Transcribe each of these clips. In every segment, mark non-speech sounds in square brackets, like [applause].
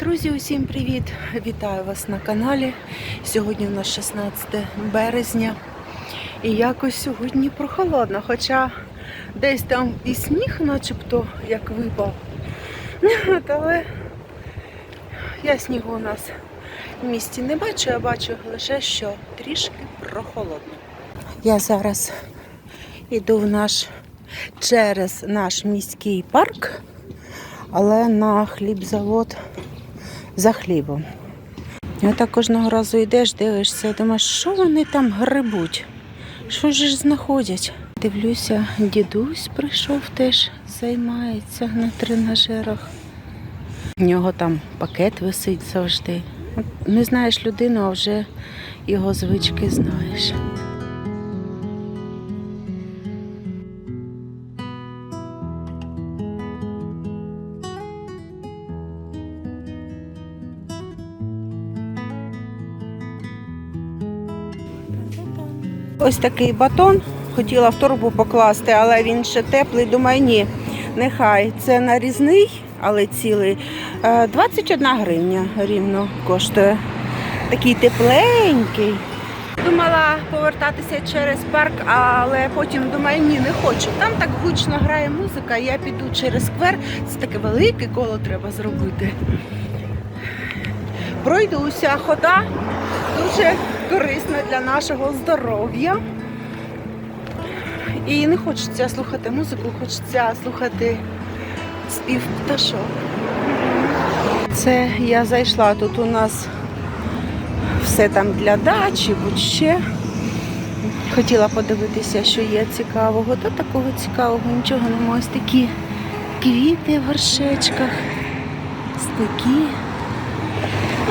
Друзі, усім привіт! Вітаю вас на каналі. Сьогодні у нас 16 березня. І якось сьогодні прохолодно, хоча десь там і сніг, начебто, як випав. Але я снігу у нас в місті не бачу, я бачу лише, що трішки прохолодно. Я зараз йду в наш через наш міський парк, але на хлібзавод за хлібом. Отак кожного разу йдеш, дивишся, думаєш, що вони там грибуть? Що ж знаходять? Дивлюся, дідусь прийшов теж, займається на тренажерах. У нього там пакет висить завжди. Не знаєш людину, а вже його звички знаєш. Ось такий батон. Хотіла в торбу покласти, але він ще теплий. Думаю, ні, нехай. Це нарізний, але цілий. Е, 21 гривня рівно коштує. Такий тепленький. Думала повертатися через парк, але потім думаю, ні, не хочу. Там так гучно грає музика, я піду через сквер. Це таке велике коло треба зробити. Пройдуся, хода дуже корисна для нашого здоров'я. І не хочеться слухати музику, хочеться слухати спів пташок. Це я зайшла, тут у нас все там для дачі, будь-ще. Хотіла подивитися, що є цікавого. Та такого цікавого нічого немає. Ось такі квіти в горшечках. Такі.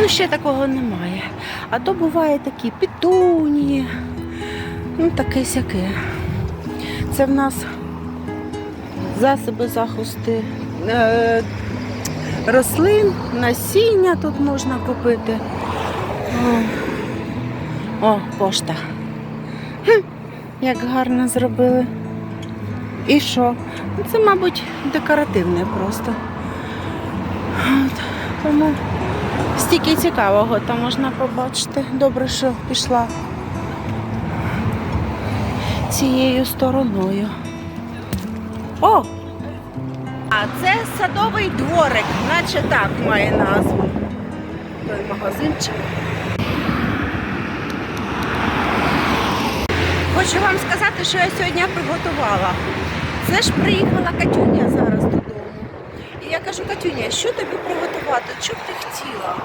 Ну, ще такого немає. А то буває такі пітунії. Ну, таке сяке. Це в нас засоби захисту е, рослин, насіння тут можна купити. О, о пошта. Хм, як гарно зробили. І що? Це, мабуть, декоративне просто. От, тому стільки цікавого там можна побачити. Добре, що пішла цією стороною. О! А це садовий дворик, наче так має назву. Той магазинчик. Хочу вам сказати, що я сьогодні приготувала. Це ж приїхала Катюня зараз кажу, Катюня, що тобі приготувати? Що б ти хотіла?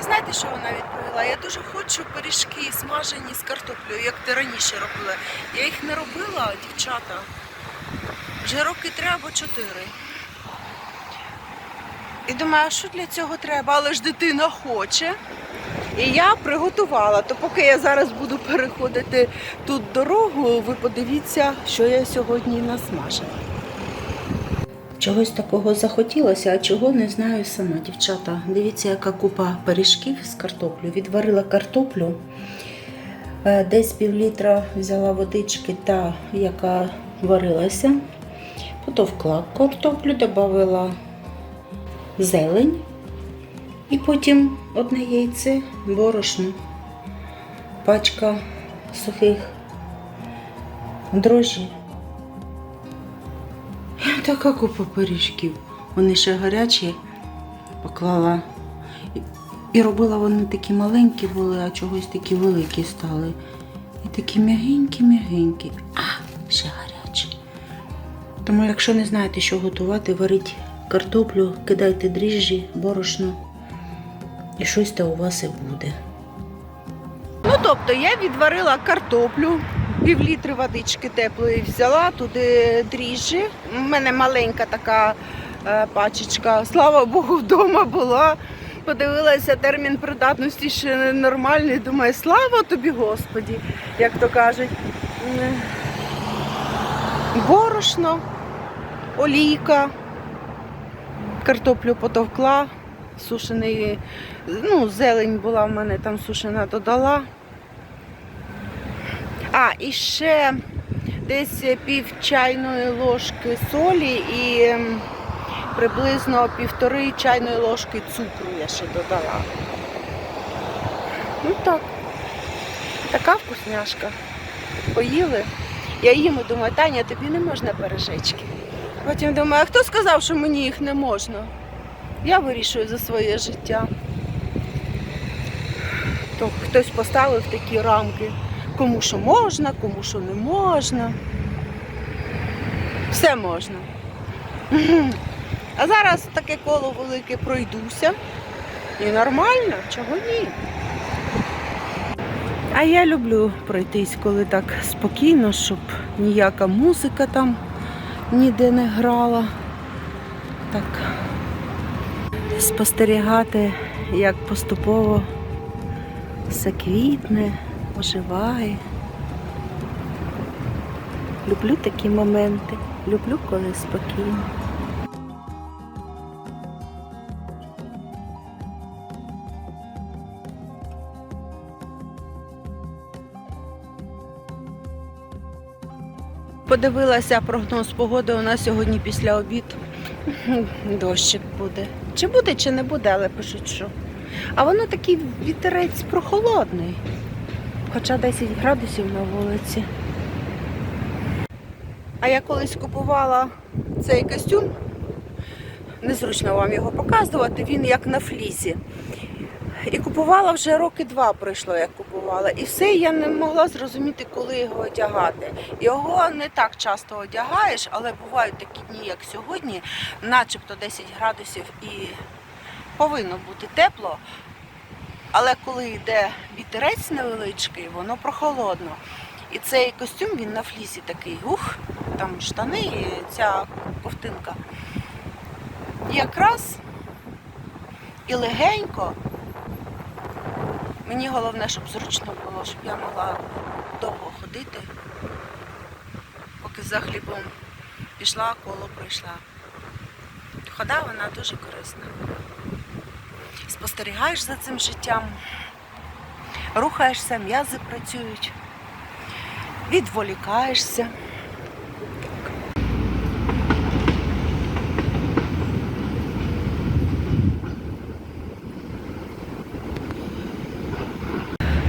І знаєте, що вона відповіла? Я дуже хочу пиріжки смажені з картоплею, як ти раніше робила. Я їх не робила, дівчата. Вже роки три або чотири. І думаю, а що для цього треба? Але ж дитина хоче. І я приготувала. То поки я зараз буду переходити тут дорогу, ви подивіться, що я сьогодні насмажила. Чогось такого захотілося, а чого не знаю сама, дівчата. Дивіться, яка купа пиріжків з картоплю. Відварила картоплю. Е, Десь пів літра взяла водички, та яка варилася. Потовкла картоплю, додала зелень. І потім одне яйце, борошно, пачка сухих дрожжів. І така купа пиріжків. Вони ще гарячі поклала. І- робила вони такі маленькі були, а чогось такі великі стали. І такі м'ягенькі-м'ягенькі. А, ще гарячі. Тому, якщо не знаєте, що готувати, варіть картоплю, кидайте дріжджі, борошно. І щось то у вас і буде. Ну, тобто я відварила картоплю, пів літри водички теплої взяла, туди дріжджі. У мене маленька така е, пачечка, слава Богу, вдома була. Подивилася термін придатності ще нормальний. Думаю, слава тобі, Господі, як то кажуть. Борошно, олійка, картоплю потовкла, сушений, ну, зелень була в мене там сушена, додала. А, і ще десь пів чайної ложки солі і ем, приблизно півтори чайної ложки цукру я ще додала. Ну так. Така вкусняшка. Поїли. Я їм і думаю, Таня, тобі не можна пиріжечки. Потім думаю, а хто сказав, що мені їх не можна? Я вирішую за своє життя. То хтось поставив такі рамки, кому що можна, кому що не можна. Все можна. А зараз таке коло велике пройдуся. І нормально, чого ні. А я люблю пройтись, коли так спокійно, щоб ніяка музика там ніде не грала. Так. Спостерігати, як поступово все квітне, оживає. Люблю такі моменти. Люблю, коли спокійно. Подивилася прогноз погоди у нас сьогодні після обід. Дощик буде. Чи буде, чи не буде, але пишуть, що. А воно такий вітерець прохолодний. Хоча 10 градусів на вулиці. А я колись купувала цей костюм. Незручно вам його показувати, він як на флісі. І купувала вже роки два пройшло, як купувала. І все я не могла зрозуміти, коли його одягати. Його не так часто одягаєш, але бувають такі дні, як сьогодні, начебто 10 градусів і повинно бути тепло. Але коли йде вітерець невеличкий, воно прохолодно. І цей костюм він на флісі такий, ух, там штани і ця ковтинка. Якраз і легенько. Мені головне, щоб зручно було, щоб я могла довго ходити, поки за хлібом пішла, коло пройшла. Хода вона дуже корисна. Спостерігаєш за цим життям, рухаєшся, м'язи працюють, відволікаєшся.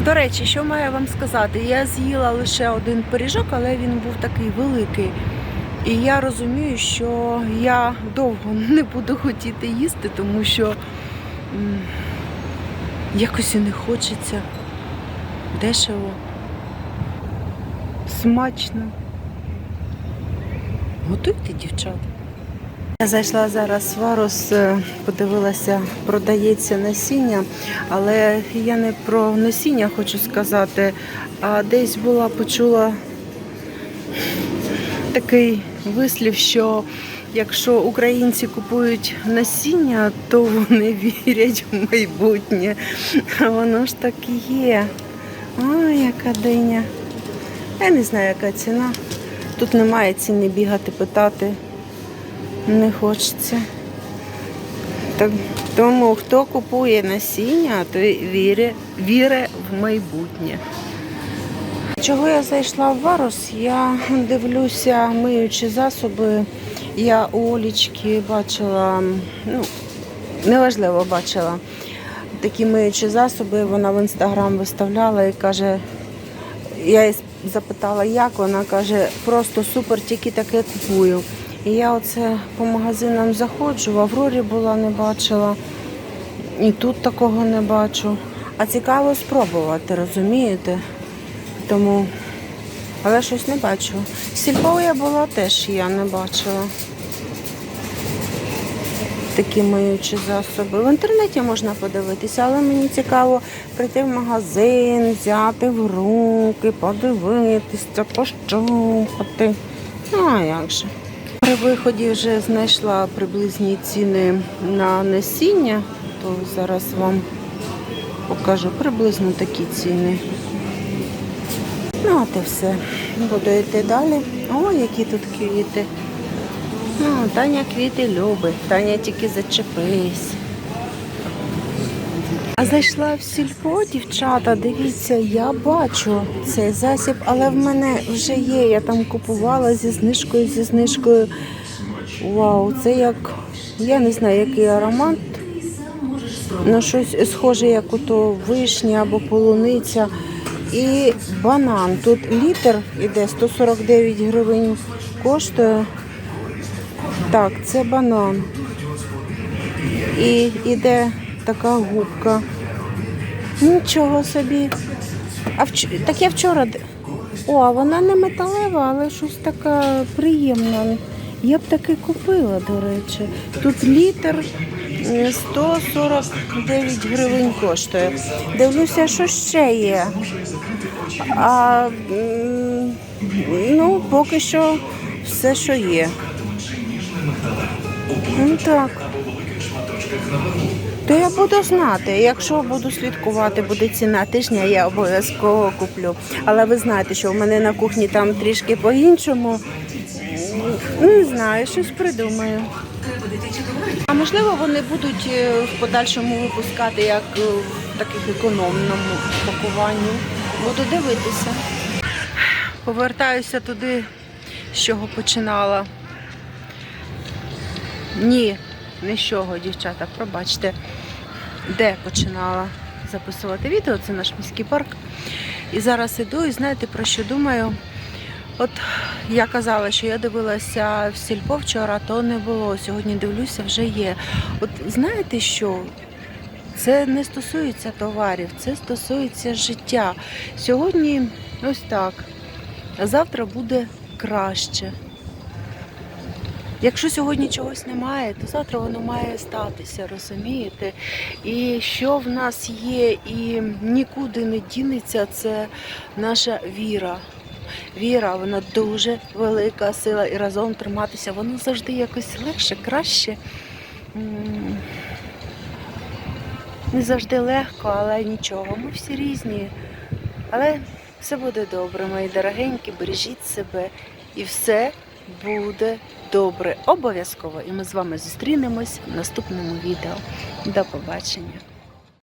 До речі, що маю вам сказати? Я з'їла лише один пиріжок, але він був такий великий. І я розумію, що я довго [laughs] не буду хотіти їсти, тому що якось і не хочеться. Дешево, смачно. Готуйте, дівчата. Я зайшла зараз в Варус, е, подивилася, продається насіння, але я не про насіння хочу сказати, а десь була почула такий вислів, що якщо українці купують насіння, то вони [laughs] вірять в майбутнє. А воно ж так і є. Ой, яка диня. Я не знаю, яка ціна. Тут немає ціни бігати, питати. Не хочеться. Так, тому хто купує насіння, той вірить, вірить в майбутнє. Чого я зайшла в Варус? Я дивлюся миючі засоби. Я у Олічки бачила, ну, неважливо бачила такі миючі засоби. Вона в інстаграм виставляла і каже, я її запитала, як вона каже, просто супер, тільки таке купую. І я оце по магазинам заходжу, в Аврорі була, не бачила, і тут такого не бачу. А цікаво спробувати, розумієте? Тому, але щось не бачу. Сільпо я була теж, я не бачила. Такі миючі засоби. В інтернеті можна подивитися, але мені цікаво прийти в магазин, взяти в руки, подивитися, пощупати. Ну, а як же? При виході вже знайшла приблизні ціни на насіння, то зараз вам покажу приблизно такі ціни. Ну, все. Буду йти далі. О, які тут квіти. Ну, Таня квіти любить, Таня тільки зачепись. А зайшла в сільпо, дівчата, дивіться, я бачу цей засіб, але в мене вже є. Я там купувала зі знижкою, зі знижкою. Вау, це як Я не знаю, який аромат. Ну, щось схоже, як ото вишня або полуниця. І банан. Тут літр іде 149 гривень коштує. Так, це банан. І іде така губка. Нічого собі. А вч... Так я вчора. О, вона не металева, але щось така приємна. Я б таки купила, до речі. Тут літр 149 гривень коштує. Дивлюся, що ще є. А ну, поки що все, що є. Ну так. То я буду знати. Якщо буду слідкувати, буде ціна тижня, я обов'язково куплю. Але ви знаєте, що в мене на кухні там трішки по-іншому. Не знаю, щось придумаю. А можливо, вони будуть е, в подальшому випускати як е, в таких економному пакуванні. Буду дивитися. Повертаюся туди, з чого починала. Ні, не з чого, дівчата, пробачте. Де починала записувати відео, це наш міський парк. І зараз іду і знаєте про що думаю? От я казала, що я дивилася в сільпо вчора, то не було. Сьогодні дивлюся, вже є. От знаєте що? Це не стосується товарів, це стосується життя. Сьогодні ось так, а завтра буде краще. Якщо сьогодні чогось немає, то завтра воно має статися, розумієте? І що в нас є і нікуди не дінеться, це наша віра. Віра, вона дуже велика сила, і разом триматися, воно завжди якось легше, краще. Не завжди легко, але нічого. Ми всі різні. Але все буде добре, мої дорогенькі, бережіть себе і все буде добре. Обов'язково. І ми з вами зустрінемось в наступному відео. До побачення.